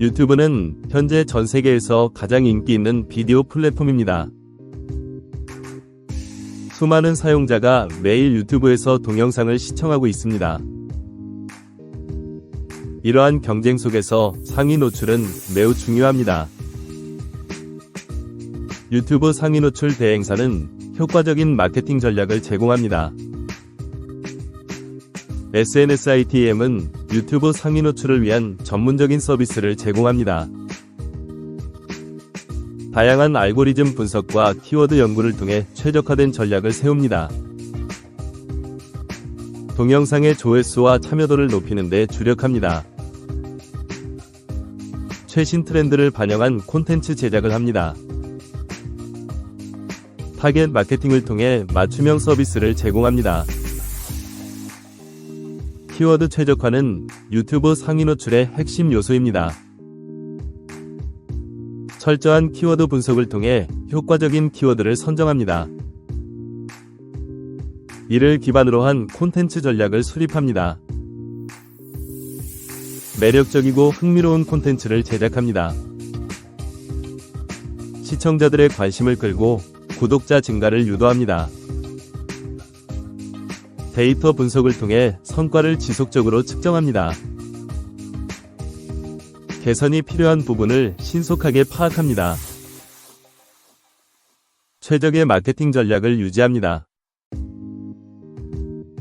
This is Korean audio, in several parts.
유튜브는 현재 전 세계에서 가장 인기 있는 비디오 플랫폼입니다. 수많은 사용자가 매일 유튜브에서 동영상을 시청하고 있습니다. 이러한 경쟁 속에서 상위 노출은 매우 중요합니다. 유튜브 상위 노출 대행사는 효과적인 마케팅 전략을 제공합니다. SNS ITM은 유튜브 상위 노출을 위한 전문적인 서비스를 제공합니다. 다양한 알고리즘 분석과 키워드 연구를 통해 최적화된 전략을 세웁니다. 동영상의 조회수와 참여도를 높이는 데 주력합니다. 최신 트렌드를 반영한 콘텐츠 제작을 합니다. 타겟 마케팅을 통해 맞춤형 서비스를 제공합니다. 키워드 최적화는 유튜브 상위 노출의 핵심 요소입니다. 철저한 키워드 분석을 통해 효과적인 키워드를 선정합니다. 이를 기반으로 한 콘텐츠 전략을 수립합니다. 매력적이고 흥미로운 콘텐츠를 제작합니다. 시청자들의 관심을 끌고 구독자 증가를 유도합니다. 데이터 분석을 통해 성과를 지속적으로 측정합니다. 개선이 필요한 부분을 신속하게 파악합니다. 최적의 마케팅 전략을 유지합니다.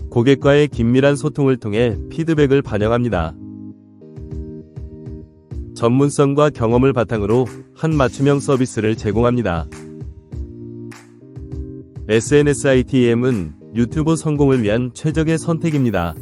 고객과의 긴밀한 소통을 통해 피드백을 반영합니다. 전문성과 경험을 바탕으로 한 맞춤형 서비스를 제공합니다. SNS ITM은 유튜브 성공을 위한 최적의 선택입니다.